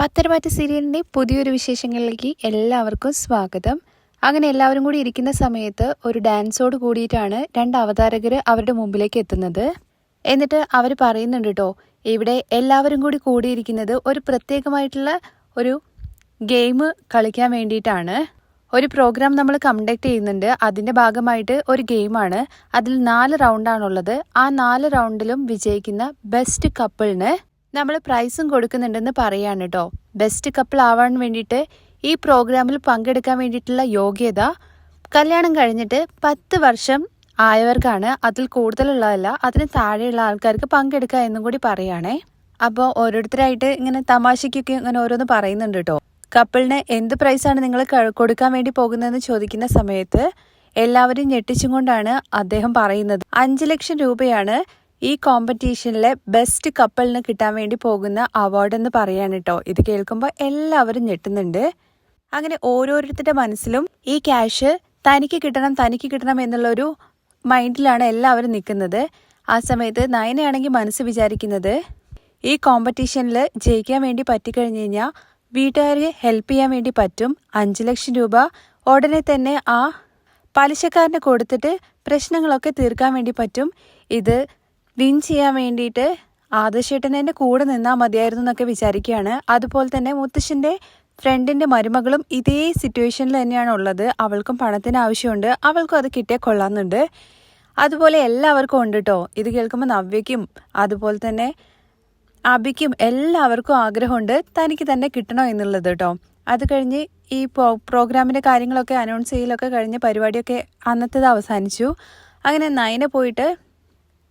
പത്തരമാറ്റ സീരിയലിന്റെ പുതിയൊരു വിശേഷങ്ങളിലേക്ക് എല്ലാവർക്കും സ്വാഗതം. അങ്ങനെ എല്ലാവരും കൂടി ഇരിക്കുന്ന സമയത്ത് ഒരു ഡാൻസോട് കൂടിയിട്ടാണ് രണ്ട് അവതാരകർ അവരുടെ മുമ്പിലേക്ക് എത്തുന്നത്. എന്നിട്ട് അവർ പറയുന്നുണ്ട് കേട്ടോ ഇവിടെ എല്ലാവരും കൂടി കൂടിയിരിക്കുന്നത് ഒരു പ്രത്യേകമായിട്ടുള്ള ഒരു ഗെയിം കളിക്കാൻ വേണ്ടിയിട്ടാണ്. ഒരു പ്രോഗ്രാം നമ്മൾ കണ്ടക്ട് ചെയ്യുന്നുണ്ട്. അതിന്റെ ഭാഗമായിട്ട് ഒരു ഗെയിമാണ്. അതിൽ നാല് റൗണ്ടാണുള്ളത്. ആ നാല് റൗണ്ടിലും വിജയിക്കുന്ന ബെസ്റ്റ് കപ്പിളിന് നമ്മൾ പ്രൈസും കൊടുക്കുന്നുണ്ടെന്ന് പറയാണ് കേട്ടോ ബെസ്റ്റ് കപ്പിൾ ആവാൻ വേണ്ടിയിട്ട് ഈ പ്രോഗ്രാമിൽ പങ്കെടുക്കാൻ വേണ്ടിയിട്ടുള്ള യോഗ്യത കല്യാണം കഴിഞ്ഞിട്ട് പത്ത് വർഷം ആയവർക്കാണ് അതിൽ കൂടുതലുള്ളതല്ല അതിന് താഴെയുള്ള ആൾക്കാർക്ക് പങ്കെടുക്കുക എന്നും കൂടി പറയുകയാണേ അപ്പോൾ ഓരോരുത്തരായിട്ട് ഇങ്ങനെ തമാശയ്ക്കൊക്കെ ഇങ്ങനെ ഓരോന്ന് പറയുന്നുണ്ട് കേട്ടോ കപ്പിളിന് എന്ത് പ്രൈസാണ് നിങ്ങൾ കൊടുക്കാൻ വേണ്ടി പോകുന്നതെന്ന് ചോദിക്കുന്ന സമയത്ത് എല്ലാവരും ഞെട്ടിച്ചും കൊണ്ടാണ് അദ്ദേഹം പറയുന്നത്. അഞ്ച് ലക്ഷം രൂപയാണ് ഈ കോമ്പറ്റീഷനിലെ ബെസ്റ്റ് കപ്പിളിന് കിട്ടാൻ വേണ്ടി പോകുന്ന അവാർഡ് എന്ന് പറയാണ് കേട്ടോ ഇത് കേൾക്കുമ്പോൾ എല്ലാവരും ഞെട്ടുന്നുണ്ട്. അങ്ങനെ ഓരോരുത്തരുടെ മനസ്സിലും ഈ ക്യാഷ് തനിക്ക് കിട്ടണം തനിക്ക് കിട്ടണം എന്നുള്ളൊരു മൈൻഡിലാണ് എല്ലാവരും നിൽക്കുന്നത്. ആ സമയത്ത് നയനയാണെങ്കിൽ മനസ്സ് വിചാരിക്കുന്നത് ഈ കോമ്പറ്റീഷനിൽ ജയിക്കാൻ വേണ്ടി പറ്റിക്കഴിഞ്ഞ് കഴിഞ്ഞാൽ വീട്ടുകാരെ ഹെൽപ്പ് ചെയ്യാൻ വേണ്ടി പറ്റും. അഞ്ച് ലക്ഷം രൂപ ഉടനെ തന്നെ ആ പലിശക്കാരന് കൊടുത്തിട്ട് പ്രശ്നങ്ങളൊക്കെ തീർക്കാൻ വേണ്ടി പറ്റും. ഇത് വിൻ ചെയ്യാൻ വേണ്ടിയിട്ട് ആദർശേട്ടൻ എന്റെ കൂടെ നിന്നാൽ മതിയായിരുന്നു എന്നൊക്കെ വിചാരിക്കുകയാണ്. അതുപോലെ തന്നെ മുത്തശ്ശന്റെ ഫ്രണ്ടിന്റെ മരുമകളും ഇതേ സിറ്റുവേഷനിൽ തന്നെയാണ് ഉള്ളത്. അവൾക്കും പണത്തിന് ആവശ്യമുണ്ട്. അവൾക്കും അത് കിട്ടിയാൽ കൊള്ളാമെന്നുണ്ട്. അതുപോലെ എല്ലാവർക്കും ഉണ്ട് കേട്ടോ ഇത് കേൾക്കുമ്പോൾ നവ്യയ്ക്കും അതുപോലെ തന്നെ അബിക്കും എല്ലാവർക്കും ആഗ്രഹമുണ്ട്. തനിക്ക് തന്നെ കിട്ടണോ എന്നുള്ളത് കേട്ടോ അത് കഴിഞ്ഞ് ഈ പ്രോ പ്രോഗ്രാമിന്റെ കാര്യങ്ങളൊക്കെ അനൗൺസ് ചെയ്യലൊക്കെ കഴിഞ്ഞ് പരിപാടിയൊക്കെ അന്നത്തേത് അവസാനിച്ചു. അങ്ങനെ നയനെ പോയിട്ട്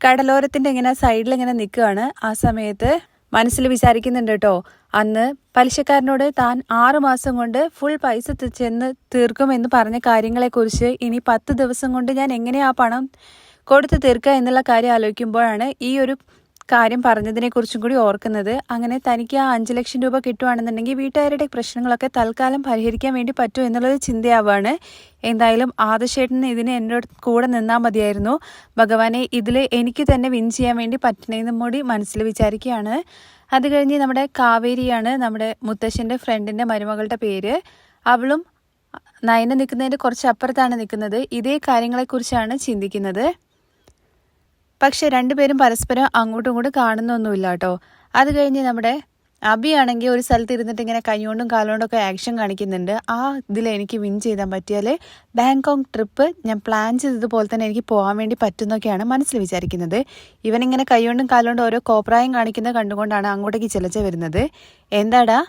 കടലോരത്തിന്റെ ഇങ്ങനെ സൈഡിൽ ഇങ്ങനെ നിൽക്കുകയാണ് ആ സമയത്ത് മനസ്സിൽ വിചാരിക്കുന്നുണ്ട് കേട്ടോ അന്ന് പലിശക്കാരനോട് താൻ ആറു മാസം കൊണ്ട് ഫുൾ പൈസ ചെന്ന് തീർക്കുമെന്ന് പറഞ്ഞ കാര്യങ്ങളെക്കുറിച്ച് ഇനി പത്ത് ദിവസം കൊണ്ട് ഞാൻ എങ്ങനെയാ ആ പണം കൊടുത്തു തീർക്കുക എന്നുള്ള കാര്യം ആലോചിക്കുമ്പോഴാണ് ഈ ഒരു കാര്യം പറഞ്ഞതിനെ കുറിച്ചും കൂടി ഓർക്കുന്നത്. അങ്ങനെ തനിക്ക് ആ അഞ്ച് ലക്ഷം രൂപ കിട്ടുവാണെന്നുണ്ടെങ്കിൽ വീട്ടുകാരുടെ പ്രശ്നങ്ങളൊക്കെ തൽക്കാലം പരിഹരിക്കാൻ വേണ്ടി പറ്റും എന്നുള്ളൊരു ചിന്തയാവാണ്. എന്തായാലും ആദശേട്ടൻ ഇതിന് എന്നോട് കൂടെ നിന്നാൽ മതിയായിരുന്നു. ഭഗവാനെ ഇതിൽ എനിക്ക് തന്നെ വിൻ ചെയ്യാൻ വേണ്ടി പറ്റണേന്നും കൂടി മനസ്സിൽ വിചാരിക്കുകയാണ്. അത് കഴിഞ്ഞ് നമ്മുടെ കാവേരിയാണ് നമ്മുടെ മുത്തശ്ശന്റെ ഫ്രണ്ടിന്റെ മരുമകളുടെ പേര്. അവളും നയന നിൽക്കുന്നതിന്റെ കുറച്ച് അപ്പുറത്താണ് നിൽക്കുന്നത്. ഇതേ കാര്യങ്ങളെക്കുറിച്ചാണ് ചിന്തിക്കുന്നത്. പക്ഷെ രണ്ടുപേരും പരസ്പരം അങ്ങോട്ടും ഇങ്ങോട്ടും കാണുന്നൊന്നുമില്ല കേട്ടോ അത് കഴിഞ്ഞ് നമ്മുടെ അബി ആണെങ്കിൽ ഒരു സ്ഥലത്ത് ഇരുന്നിട്ട് ഇങ്ങനെ കൈകൊണ്ടും കാലുകൊണ്ടും ഒക്കെ ആക്ഷൻ കാണിക്കുന്നുണ്ട്. ആ ഇതിൽ എനിക്ക് വിൻ ചെയ്താൽ പറ്റിയാൽ ബാങ്കോക്ക് ട്രിപ്പ് ഞാൻ പ്ലാൻ ചെയ്തതുപോലെ തന്നെ എനിക്ക് പോകാൻ വേണ്ടി പറ്റുന്നൊക്കെയാണ് മനസ്സിൽ വിചാരിക്കുന്നത്. ഇവനിങ്ങനെ കൈകൊണ്ടും കാലുകൊണ്ടും ഓരോ കോപ്രായം കാണിക്കുന്നത് കണ്ടുകൊണ്ടാണ് അങ്ങോട്ടേക്ക് ചിലച്ച വരുന്നത്. എന്താടാ?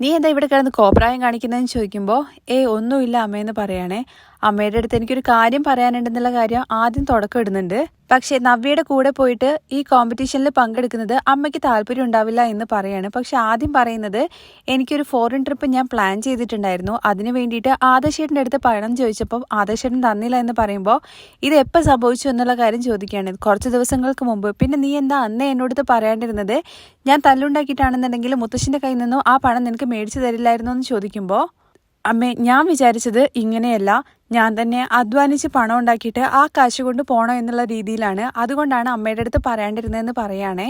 നീ എന്താ ഇവിടെ കിടന്ന് കോപ്രായം കാണിക്കുന്നതെന്ന് ചോദിക്കുമ്പോൾ ഏ ഒന്നുമില്ല അമ്മയെന്ന് പറയാണേ. അമ്മയുടെ അടുത്ത് എനിക്കൊരു കാര്യം പറയാനുണ്ടെന്നുള്ള കാര്യം ആദ്യം തുടക്കം ഇടുന്നുണ്ട്. പക്ഷെ നവ്യയുടെ കൂടെ പോയിട്ട് ഈ കോമ്പറ്റീഷനിൽ പങ്കെടുക്കുന്നത് അമ്മയ്ക്ക് താല്പര്യം ഉണ്ടാവില്ല എന്ന് പറയാണ്. പക്ഷെ ആദ്യം പറയുന്നത് എനിക്കൊരു ഫോറിൻ ട്രിപ്പ് ഞാൻ പ്ലാൻ ചെയ്തിട്ടുണ്ടായിരുന്നു. അതിന് വേണ്ടിയിട്ട് ആദർശേട്ടന്റെ അടുത്ത് പണം ചോദിച്ചപ്പോൾ ആദർശേട്ടൻ തന്നില്ല എന്ന് പറയുമ്പോൾ ഇത് എപ്പോൾ സംഭവിച്ചു എന്നുള്ള കാര്യം ചോദിക്കുകയാണ്. കുറച്ച് ദിവസങ്ങൾക്ക് മുമ്പ്. പിന്നെ നീ എന്താ അന്നേ എന്നോടത്ത് പറയാണ്ടിരുന്നത്? ഞാൻ തല്ലുണ്ടാക്കിയിട്ടാണെന്നുണ്ടെങ്കിൽ മുത്തശ്ശിന്റെ കയ്യിൽ നിന്നും ആ പണം നിനക്ക് മേടിച്ചു തരില്ലായിരുന്നു എന്ന് ചോദിക്കുമ്പോൾ അമ്മേ ഞാൻ വിചാരിച്ചത് ഇങ്ങനെയല്ല. ഞാൻ തന്നെ അധ്വാനിച്ച് പണം ഉണ്ടാക്കിയിട്ട് ആ കാശ് കൊണ്ട് പോകണം എന്നുള്ള രീതിയിലാണ്. അതുകൊണ്ടാണ് അമ്മയുടെ അടുത്ത് പറയാണ്ടിരുന്നതെന്ന് പറയുകയാണേ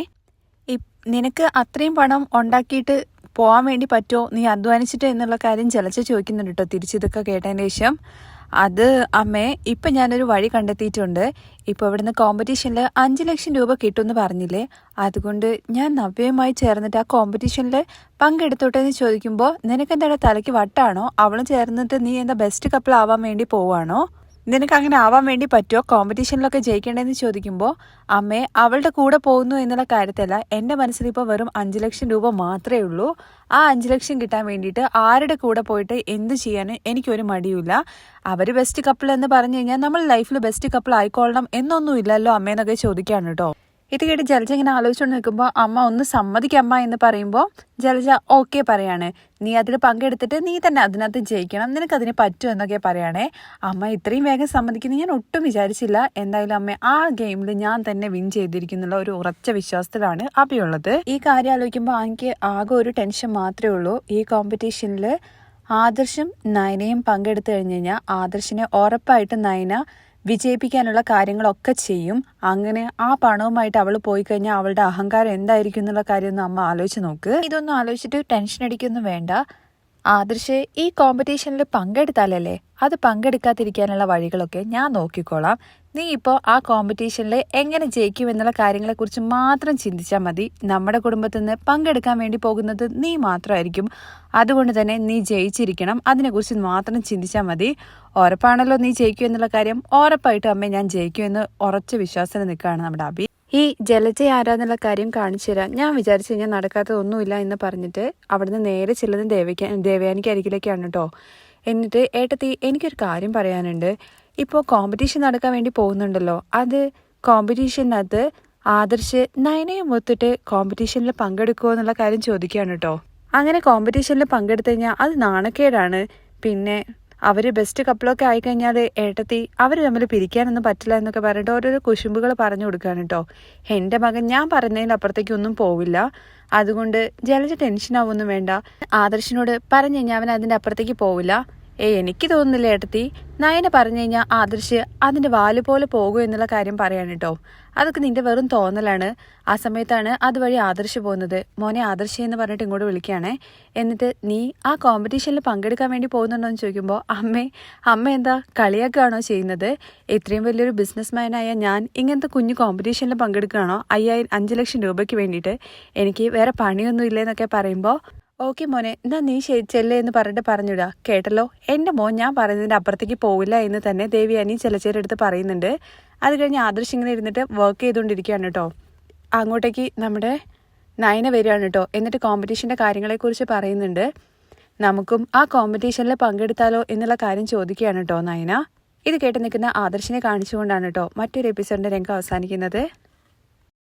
നിനക്ക് അത്രയും പണം ഉണ്ടാക്കിയിട്ട് പോകാൻ വേണ്ടി പറ്റുമോ നീ അധ്വാനിച്ചിട്ട് എന്നുള്ള കാര്യം ചിലച്ച് ചോദിക്കുന്നുണ്ട് കേട്ടോ. തിരിച്ചിതൊക്കെ കേട്ടതിന് ശേഷം. അത് അമ്മേ ഇപ്പം ഞാനൊരു വഴി കണ്ടെത്തിയിട്ടുണ്ട്. ഇപ്പോൾ ഇവിടുന്ന് കോമ്പറ്റീഷനിൽ അഞ്ച് ലക്ഷം രൂപ കിട്ടുമെന്ന് പറഞ്ഞില്ലേ? അതുകൊണ്ട് ഞാൻ നവ്യയുമായി ചേർന്നിട്ട് ആ കോമ്പറ്റീഷനിൽ പങ്കെടുത്തോട്ടെ എന്ന് ചോദിക്കുമ്പോൾ നിനക്കെന്താ തലയ്ക്ക് വട്ടാണോ? അവളും ചേർന്നിട്ട് നീ എന്താ ബെസ്റ്റ് കപ്പിൾ ആവാൻ വേണ്ടി പോവാണോ? നിനക്ക് അങ്ങനെ ആവാൻ വേണ്ടി പറ്റുമോ കോമ്പറ്റീഷനിലൊക്കെ ജയിക്കേണ്ടതെന്ന് ചോദിക്കുമ്പോൾ അമ്മേ അവളുടെ കൂടെ പോകുന്നു എന്നുള്ള കാര്യത്തില എന്റെ മനസ്സിൽ ഇപ്പോൾ വെറും അഞ്ച് ലക്ഷം രൂപ മാത്രമേ ഉള്ളൂ. ആ അഞ്ച് ലക്ഷം കിട്ടാൻ വേണ്ടിയിട്ട് ആരുടെ കൂടെ പോയിട്ട് എന്ത് ചെയ്യാനും എനിക്കൊരു മടിയില്ല അവർ ബെസ്റ്റ് കപ്പിൾ എന്ന് പറഞ്ഞു കഴിഞ്ഞാൽ നമ്മൾ ലൈഫിൽ ബെസ്റ്റ് കപ്പിൾ ആയിക്കൊള്ളണം എന്നൊന്നും ഇല്ലല്ലോ അമ്മേന്നൊക്കെ ചോദിക്കാണ് കേട്ടോ. ഇത് കേട്ട് ജലജ ഇങ്ങനെ ആലോചിച്ചുകൊണ്ട് നിൽക്കുമ്പോൾ അമ്മ ഒന്ന് സമ്മതിക്കമ്മ എന്ന് പറയുമ്പോൾ ജലജ ഓക്കെ പറയാണ്. നീ അതിൽ പങ്കെടുത്തിട്ട് നീ തന്നെ അതിനകത്ത് ജയിക്കണം. നിനക്ക് അതിന് പറ്റും എന്നൊക്കെ പറയണേ. അമ്മ ഇത്രയും വേഗം സമ്മതിക്കുന്നത് ഞാൻ ഒട്ടും വിചാരിച്ചില്ല. എന്തായാലും അമ്മ ആ ഗെയിമിൽ ഞാൻ തന്നെ വിൻ ചെയ്തിരിക്കുന്നുള്ള ഒരു ഉറച്ച വിശ്വാസത്തിലാണ് അഭിയുള്ളത് ഈ കാര്യം ആലോചിക്കുമ്പോൾ എനിക്ക് ആകെ ഒരു ടെൻഷൻ മാത്രമേ ഉള്ളൂ. ഈ കോമ്പറ്റീഷനിൽ ആദർശും നയനയും പങ്കെടുത്തു കഴിഞ്ഞ് കഴിഞ്ഞാൽ ആദർശിനെ ഉറപ്പായിട്ടും നയന വിജയിപ്പിക്കാനുള്ള കാര്യങ്ങളൊക്കെ ചെയ്യും. അങ്ങനെ ആ പണവുമായിട്ട് അവൾ പോയി കഴിഞ്ഞാൽ അവളുടെ അഹങ്കാരം എന്തായിരിക്കും എന്നുള്ള കാര്യം ഒന്ന് അമ്മ ആലോചിച്ച് നോക്ക്. ഇതൊന്നും ആലോചിച്ചിട്ട് ടെൻഷൻ അടിക്കൊന്നും വേണ്ട. ആദർശ് ഈ കോമ്പറ്റീഷനിൽ പങ്കെടുത്താലല്ലേ? അത് പങ്കെടുക്കാതിരിക്കാനുള്ള വഴികളൊക്കെ ഞാൻ നോക്കിക്കോളാം. നീ ഇപ്പോൾ ആ കോമ്പറ്റീഷനിൽ എങ്ങനെ ജയിക്കും എന്നുള്ള കാര്യങ്ങളെക്കുറിച്ച് മാത്രം ചിന്തിച്ചാൽ മതി. നമ്മുടെ കുടുംബത്തിൽ നിന്ന് പങ്കെടുക്കാൻ വേണ്ടി പോകുന്നത് നീ മാത്രമായിരിക്കും. അതുകൊണ്ട് തന്നെ നീ ജയിച്ചിരിക്കണം. അതിനെക്കുറിച്ച് മാത്രം ചിന്തിച്ചാൽ മതി. ഉറപ്പാണല്ലോ നീ ജയിക്കും എന്നുള്ള കാര്യം. ഉറപ്പായിട്ടും അമ്മേ ഞാൻ ജയിക്കും എന്ന് ഉറച്ച വിശ്വാസത്തിൽ നിൽക്കുകയാണ് നമ്മുടെ അബി. ഈ ജലജ ആരാന്നുള്ള കാര്യം കാണിച്ചു തരാം. ഞാൻ വിചാരിച്ചു കഴിഞ്ഞാൽ നടക്കാത്തതൊന്നുമില്ല എന്ന് പറഞ്ഞിട്ട് അവിടുന്ന് നേരെ ചെല്ലുന്ന ദേവിക്ക ദേവയാനിക്ക് അരികിലേക്കാണ് കേട്ടോ. എന്നിട്ട് ഏട്ടത്തി എനിക്കൊരു കാര്യം പറയാനുണ്ട്. ഇപ്പോൾ കോമ്പറ്റീഷൻ നടക്കാൻ വേണ്ടി പോകുന്നുണ്ടല്ലോ. അത് കോമ്പറ്റീഷനകത്ത് ആദർശ് നയനയും ഒത്തിട്ട് കോമ്പറ്റീഷനിൽ പങ്കെടുക്കുമോ എന്നുള്ള കാര്യം ചോദിക്കുകയാണ് കേട്ടോ. അങ്ങനെ കോമ്പറ്റീഷനിൽ പങ്കെടുത്തു കഴിഞ്ഞാൽ അത് നാണക്കേടാണ്. പിന്നെ അവർ ബെസ്റ്റ് കപ്പിളൊക്കെ ആയിക്കഴിഞ്ഞാൽ ഏട്ടത്തി അവർ തമ്മിൽ പിരിക്കാനൊന്നും പറ്റില്ല എന്നൊക്കെ പറഞ്ഞിട്ട് ഓരോരോ കുശുമ്പുകൾ പറഞ്ഞു കൊടുക്കുകയാണ് കേട്ടോ എന്റെ മകൻ ഞാൻ പറഞ്ഞതിന് അപ്പുറത്തേക്ക് ഒന്നും പോവില്ല. അതുകൊണ്ട് ജലജ ടെൻഷനാവൊന്നും വേണ്ട. ആദർശിനോട് പറഞ്ഞു കഴിഞ്ഞാൽ അവൻ അതിന്റെ അപ്പുറത്തേക്ക് പോവില്ല. ഏ എനിക്ക് തോന്നുന്നില്ല ഏട്ടത്തി. നയന പറഞ്ഞു കഴിഞ്ഞാൽ ആദർശ് അതിന്റെ വാൽ പോലെ പോകും എന്നുള്ള കാര്യം പറയാണ് കേട്ടോ അതൊക്കെ നിന്റെ വെറും തോന്നലാണ്. ആ സമയത്താണ് അതുവഴി ആദർശ് പോകുന്നത്. മോനെ ആദർശ് എന്ന് പറഞ്ഞിട്ട് ഇങ്ങോട്ട് വിളിക്കുകയാണേ. എന്നിട്ട് നീ ആ കോമ്പറ്റീഷനിൽ പങ്കെടുക്കാൻ വേണ്ടി പോകുന്നുണ്ടോ എന്ന് ചോദിക്കുമ്പോൾ അമ്മേ അമ്മ എന്താ കളിയാക്കുകയാണോ ചെയ്യുന്നത്? ഇത്രയും വലിയൊരു ബിസിനസ്മാനായ ഞാൻ ഇങ്ങനത്തെ കുഞ്ഞു കോമ്പറ്റീഷനിൽ പങ്കെടുക്കുകയാണോ? അയ്യായിരം അഞ്ച് ലക്ഷം രൂപയ്ക്ക് വേണ്ടിയിട്ട്. എനിക്ക് വേറെ പണിയൊന്നും ഇല്ലെന്നൊക്കെ പറയുമ്പോൾ ഓക്കെ മോനെ എന്നാ നീ ചെല്ലേ എന്ന് പറഞ്ഞിട്ട് പറഞ്ഞുവിടാ. കേട്ടല്ലോ? എന്റെ മോൻ ഞാൻ പറയുന്നതിന്റെ അപ്പുറത്തേക്ക് പോവില്ല എന്ന് തന്നെ ദേവിയാനി ചിലച്ചേരെടുത്ത് പറയുന്നുണ്ട്. അത് കഴിഞ്ഞ് ആദർശ് ഇങ്ങനെ ഇരുന്നിട്ട് വർക്ക് ചെയ്തുകൊണ്ടിരിക്കുകയാണ് കേട്ടോ. അങ്ങോട്ടേക്ക് നമ്മുടെ നയന വരികയാണ് കേട്ടോ. എന്നിട്ട് കോമ്പറ്റീഷന്റെ കാര്യങ്ങളെക്കുറിച്ച് പറയുന്നുണ്ട്. നമുക്കും ആ കോമ്പറ്റീഷനിൽ പങ്കെടുത്താലോ എന്നുള്ള കാര്യം ചോദിക്കുകയാണ് കേട്ടോ നയന. ഇത് കേട്ട് നിൽക്കുന്ന ആദർശിനെ കാണിച്ചുകൊണ്ടാണ് കേട്ടോ മറ്റൊരു എപ്പിസോഡിന്റെ രംഗം അവസാനിക്കുന്നത്.